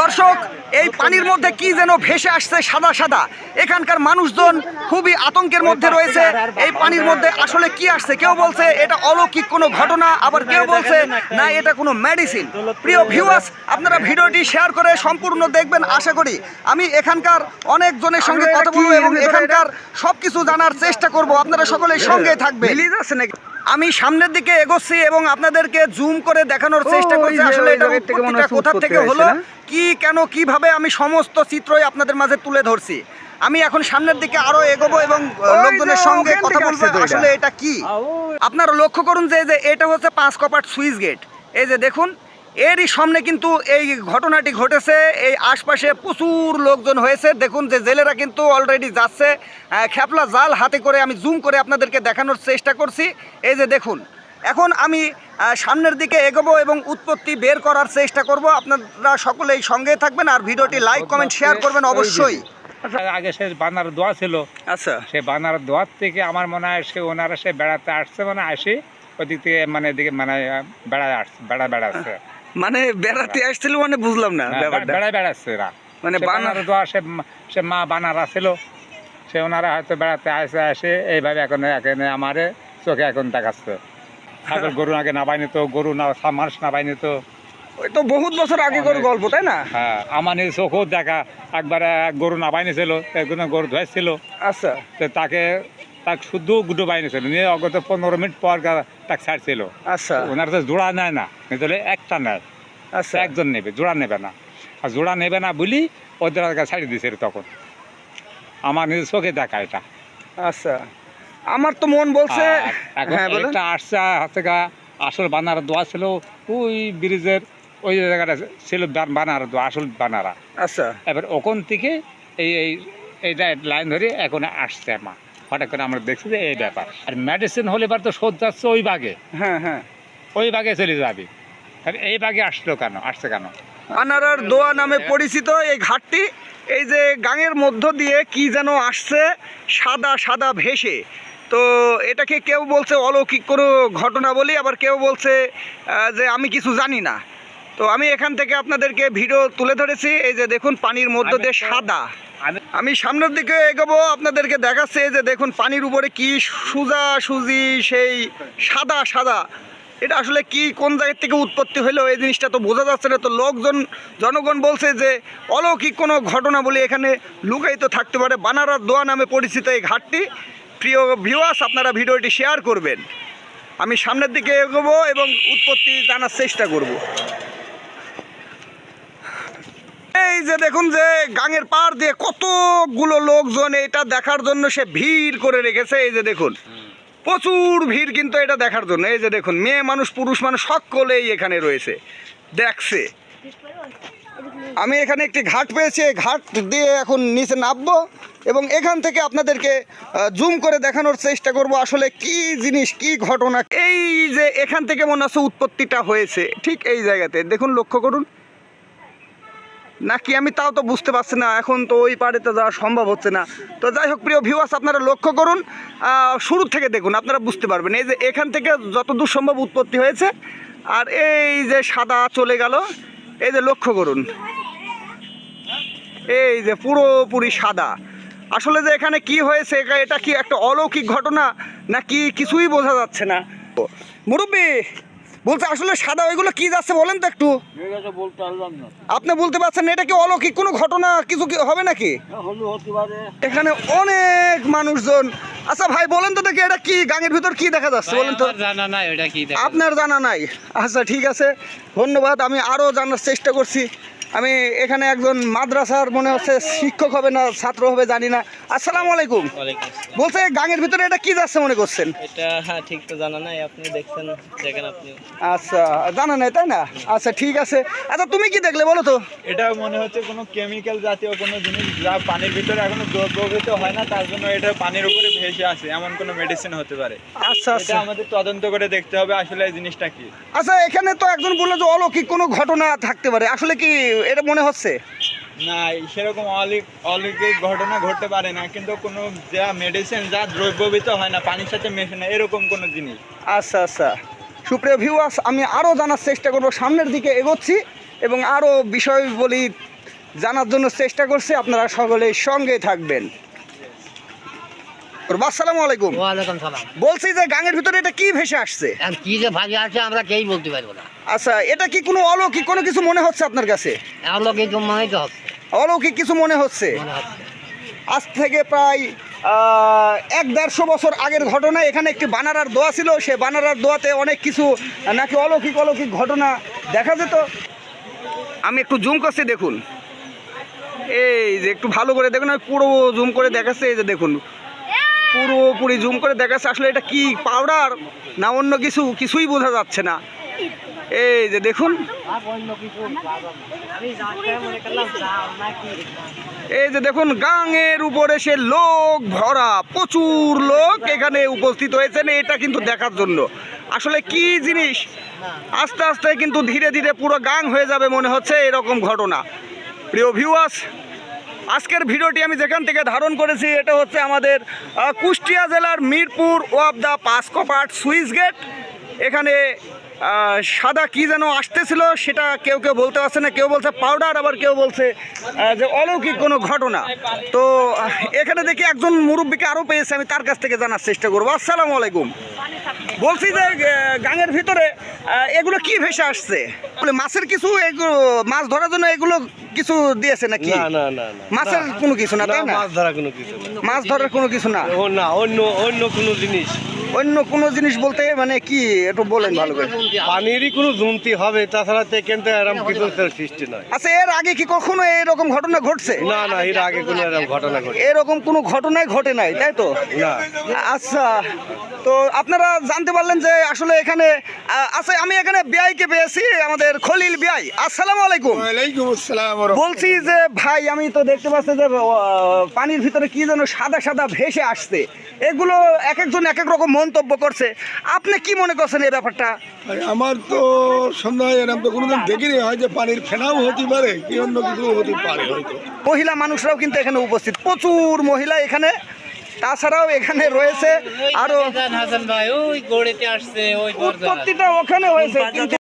দর্শক এই পানির মধ্যে কি যেন ভেসে আসছে সাদা সাদা। এখানকার মানুষজন খুবই আতঙ্কের মধ্যে রয়েছে। এই পানির মধ্যে আসলে কি আসছে? কেউ বলছে এটা অলৌকিক কোনো ঘটনা আবার কেউ বলছে না এটা কোনো মেডিসিন প্রিয় ভিউয়ার্স আপনারা ভিডিওটি শেয়ার করে সম্পূর্ণ দেখবেন আশা করি। আমি এখানকার অনেকজনের সঙ্গে কথা বলব এবং এখানকার সবকিছু জানার চেষ্টা করব। আপনারা সকলেই সঙ্গে থাকবে আমি সামনের দিকে এগোচ্ছি এবং আপনাদেরকে জুম করে দেখানোর চেষ্টা করছি। আসলে এটা কোথা থেকে হলো কি কেন কীভাবে আমি সমস্ত চিত্রই আপনাদের মাঝে তুলে ধরছি। আমি এখন সামনের দিকে আরও এগোবো এবং লোকজনের সঙ্গে কথা বলব। আসলে এটা কি? আপনারা লক্ষ্য করুন যে যে এটা হচ্ছে পাঁচ কপাট সুইচ গেট। এই যে দেখুন এরই সামনে কিন্তু এই ঘটনাটি ঘটেছে। এই আশপাশে প্রচুর লোকজন হয়েছে। দেখুন যে জেলেরা কিন্তু অলরেডি যাচ্ছে। খেপলা জাল হাতে করে আমি জুম করে আপনাদেরকে দেখানোর চেষ্টা করছি। এই যে দেখুন এখন আমি সামনের দিকে এগোবো এবং উৎপত্তি বের করার চেষ্টা করব। আপনারা সকলেই সঙ্গে থাকবেন আর ভিডিওটি লাইক কমেন্ট শেয়ার করবেন অবশ্যই। আগে সে বানার দোয়া ছিল। আচ্ছা। সে বানার দোয়ার থেকে আমার মনে হয় সে ওনারা সে বেড়াতে আসছে মানে আসে। ওদিক থেকে মানে এদিকে মানে বেড়ায় আসছে বেড়া বেড়াচ্ছে। মানে বেড়াতে আসছিল মানে বুঝলাম না হ্যাঁ, ব্যাপারটা। বেড়ায় বেড়াচ্ছে এরা। মানে বানার বানার দোয়া সে মা- বানারা ছিল সে ওনারা হয়তো বেড়াতে আসে আসে এইভাবে এখন এখানে আমারে চোখে এখন দেখাচ্ছে। ছাগল গরু আগে নাবাই নিত গরু না মানুষ নাবাই নিত ওই তো বহুত বছর আগে করে গল্প তাই না? হ্যাঁ আমার নিজের চোখও দেখা। একবারে এক গরু নাবাই নিছিল একজনে গরু ধুয়েছিল আচ্ছা। তো তাকে তাকে শুদ্ধ গুডো বাইনে ছিল নিয়ে অগত পনেরো মিনিট পর তাকে ছাড়ছিল। আচ্ছা। ওনার তো জোড়া নেয় না। নিতে একটা নেয়। আচ্ছা। একজন নেবে জোড়া নেবে না। আর জোড়া নেবে না বলি ওদের আগে ছাড়ি দিছে তখন। আমার নিজের চোখে দেখা এটা। আচ্ছা। আমার তো মন বলছে এখন হ্যাঁ একটা আসছে হাতে গা আসল বানার দোয়া ছিল। ওই ব্রিজের ওই জায়গাটা ছিল বানার দোয়া আসল বানারা। আচ্ছা। এবার ওখান থেকে এই এই এইটা লাইন ধরে এখন আসছে মা হঠাৎ করে আমরা দেখছি যে এই ব্যাপার। আর মেডিসিন হলে এবার তো শোধ যাচ্ছে ওই বাগে। হ্যাঁ হ্যাঁ। ওই বাগে চলে যাবে। আর এই বাগে আসলো কেন? আসছে কেন? আনারার দোয়া নামে পরিচিত এই ঘাটটি এই যে গাঙের মধ্য দিয়ে কি যেন আসছে সাদা সাদা ভেসে। তো এটাকে কেউ বলছে অলৌকিক কোনো ঘটনা বলি আবার কেউ বলছে যে আমি কিছু জানি না। তো আমি এখান থেকে আপনাদেরকে ভিডিও তুলে ধরেছি। এই যে দেখুন পানির মধ্য দিয়ে সাদা। আমি সামনের দিকে এগোবো আপনাদেরকে দেখাচ্ছে যে দেখুন পানির উপরে কি সুজা সুজি সেই সাদা সাদা। এটা আসলে কি কোন জায়গা থেকে উৎপত্তি হলো এই জিনিসটা তো বোঝা যাচ্ছে না। তো লোকজন জনগণ বলছে যে অলৌকিক কোনো ঘটনা বলে এখানে লুকায়িত থাকতে পারে। বানারার দোয়া নামে পরিচিত এই ঘাটটি প্রিয় ভিউয়ার্স আপনারা ভিডিওটি শেয়ার করবেন। আমি সামনের দিকে এগোবো এবং উৎপত্তি জানার চেষ্টা করব। এই যে দেখুন যে গাঙের পাড় দিয়ে কতগুলো লোকজন এটা দেখার জন্য সে ভিড় করে রেখেছে, এই যে দেখুন। প্রচুর ভিড় কিন্তু এটা দেখার জন্য। এই যে দেখুন, মেয়ে মানুষ, পুরুষ মানুষ সকলেই এখানে রয়েছে। দেখছে। আমি এখানে একটি ঘাট পেয়েছি ঘাট দিয়ে এখন নিচে নামবো এবং এখান থেকে আপনাদেরকে জুম করে দেখানোর চেষ্টা করব আসলে কি জিনিস, কি ঘটনা। এই যে এখান থেকে মনে হচ্ছে উৎপত্তিটা হয়েছে, ঠিক এই জায়গাতে। দেখুন, লক্ষ্য করুন। নাকি আমি তাও তো বুঝতে পারছি না, এখন তো ওই পাড়েতে যাওয়া সম্ভব হচ্ছে না। তো যাই হোক, প্রিয় ভিউয়ার্স আপনারা লক্ষ্য করুন শুরু থেকে দেখুন, আপনারা বুঝতে পারবেন। এই যে এখান থেকে যতদূর সম্ভব উৎপত্তি হয়েছে, আর এই যে সাদা চলে গেল, এই যে লক্ষ্য করুন। এই যে পুরোপুরি সাদা। আসলে যে এখানে কি হয়েছে এটা কি একটা অলৌকিক ঘটনা, নাকি কিছুই বোঝা যাচ্ছে না? মুরব্বী বলছে আসলে সাদা ওইগুলো কি যাচ্ছে বলেন তো একটু। আপনি বলতে পারছেন এটা কি অলৌকিক কোনো ঘটনা কিছু কি হবে নাকি? এখানে অনেক মানুষজন। আচ্ছা ভাই বলেন তো দেখি এটা কি গাঙের ভিতর কি দেখা যাচ্ছে বলেন তো। জানা নাই ওটা কি আপনার জানা নাই। আচ্ছা ঠিক আছে। ধন্যবাদ আমি আরও জানার চেষ্টা করছি। আমি এখানে একজন মাদ্রাসার মনে হচ্ছে শিক্ষক হবে না ছাত্র হবে জানি না। আসসালামু আলাইকুম। বলছে গাঙের ভিতরে এটা কি যাচ্ছে মনে করছেন? এটা হ্যাঁ ঠিক তো জানা নাই আপনি দেখছেন দেখেন আপনি। আচ্ছা জানা নাই তাই না? আচ্ছা ঠিক আছে। আচ্ছা তুমি কি দেখলে বলো তো? এটা মনে হচ্ছে কোনো কেমিক্যাল জাতীয় কোনো জিনিস যা পানির ভিতরে এখনও দ্রবীভূত হয় না তার জন্য এটা পানির উপরে ভেসে আছে এমন কোনো মেডিসিন হতে পারে। আচ্ছা আচ্ছা। আমাদের তদন্ত করে দেখতে হবে আসলে এই জিনিসটা কি। আচ্ছা এখানে তো একজন বলল যে অলৌকিক কোনো ঘটনা থাকতে পারে। আসলে কি এটা মনে হচ্ছে? না সেরকম অলিক অলৌকিক ঘটনা ঘটতে পারে না কিন্তু কোনো যা মেডিসিন যা দ্রব্যবিত হয় না পানির সাথে মেশে না এরকম কোনো জিনিস। আচ্ছা আচ্ছা। সুপ্রিয় ভিউয়ার্স আমি আরও জানার চেষ্টা করব সামনের দিকে এগোচ্ছি এবং আরও বিষয়বলি জানার জন্য চেষ্টা করছি। আপনারা সকলে সঙ্গে থাকবেন। আসসালামু আলাইকুম। ওয়ালাইকুম সালাম। বলছি যে গাঙের ভিতরে এটা কি ভেসে আসছে? এখন কি যে ভাগে আছে আমরা কেই বলতে পারব না। আচ্ছা এটা কি কোনো অলৌকিক কোনো কিছু মনে হচ্ছে আপনার কাছে? তো হচ্ছে। অলৌকিক কিছু মনে হচ্ছে? আজ থেকে প্রায় এক দেড়শো বছর আগের ঘটনা এখানে একটি বানারার দোয়া ছিল। সে বানারার দোয়াতে অনেক কিছু নাকি অলৌকিক অলৌকিক ঘটনা দেখা যেত। আমি একটু জুম করছি দেখুন। এই যে একটু ভালো করে দেখুন আমি পুরো জুম করে দেখাচ্ছে এই যে দেখুন। পুরোপুরি জুম করে দেখাচ্ছে আসলে এটা কি পাউডার না অন্য কিছু? কিছুই বোঝা যাচ্ছে না। এই যে দেখুন। এই যে দেখুন, গাঙের উপরে সে লোক ভরা, প্রচুর লোক এখানে উপস্থিত হয়েছেন, এটা কিন্তু দেখার জন্য। আসলে কি জিনিস? আস্তে আস্তে কিন্তু ধীরে ধীরে পুরো গাং হয়ে যাবে মনে হচ্ছে, এরকম ঘটনা। প্রিয় ভিউয়ার্স আজকের ভিডিওটি আমি যেখান থেকে ধারণ করেছি, এটা হচ্ছে আমাদের কুষ্টিয়া জেলার মিরপুর ওয়াব দা পাসকপাট সুইচ গেট। এখানে সাদা কি যেন আসতেছিল সেটা কেউ কেউ বলতে পারছে না, কেউ বলছে পাউডার আবার কেউ বলছে যে অলৌকিক কোনো ঘটনা। তো, এখানে দেখি একজন মুরব্বীকে আরও পেয়েছে, আমি তার কাছ থেকে জানার চেষ্টা করব। আসসালামু আলাইকুম। বলছি যে গাঙের ভিতরে এগুলো কি ভেসে আসছে? বলে মাছের কিছু এগুলো মাছ ধরার জন্য এগুলো কিছু দিয়েছে নাকি? না না না মাছের কোনো কিছু না তাই না? মাছ ধরার কোনো কিছু না। মাছ ধরার কোনো কিছু না? না অন্য অন্য কোনো জিনিস। অন্য কোনো জিনিস বলতে মানে কি একটু বলেন ভালো করে। পানিরই কোনো জমতি হবে তাছাড়া তো কিন্তু এরকম কিছু সৃষ্টি নয়। আচ্ছা এর আগে কি কখনো এরকম ঘটনা ঘটছে? না না এর আগে কোনো এরকম ঘটনা ঘটে এরকম কোনো ঘটনাই ঘটে নাই তাই তো? না। আচ্ছা তো আপনারা জানতে পারলেন যে আসলে এখানে আচ্ছা আমি এখানে বিআইকে পেয়েছি আমাদের খলিল বিআই আসসালামু আলাইকুম। ওয়ালাইকুম আসসালাম বলছি যে ভাই আমি তো দেখতে পাচ্ছি যে আহ, পানির ভিতরে কি যেন সাদা সাদা ভেসে আসছে। এগুলো এক একজন এক এক রকম মন্তব্য করছে। আপনি কি মনে করছেন এই ব্যাপারটা? আমার তো সন্দেহ এরকম তো কোনোদিন দেখিনি। হয় যে পানির ফেনাও হতে পারে কি অন্য কিছু হতে পারে হয়তো। মহিলা মানুষরাও কিন্তু এখানে উপস্থিত। প্রচুর মহিলা এখানে। তাছাড়াও এখানে রয়েছে আরও হাসান ভাই ওই গড়েতে আসছে ওই উৎপত্তিটা ওখানে হয়েছে কিন্তু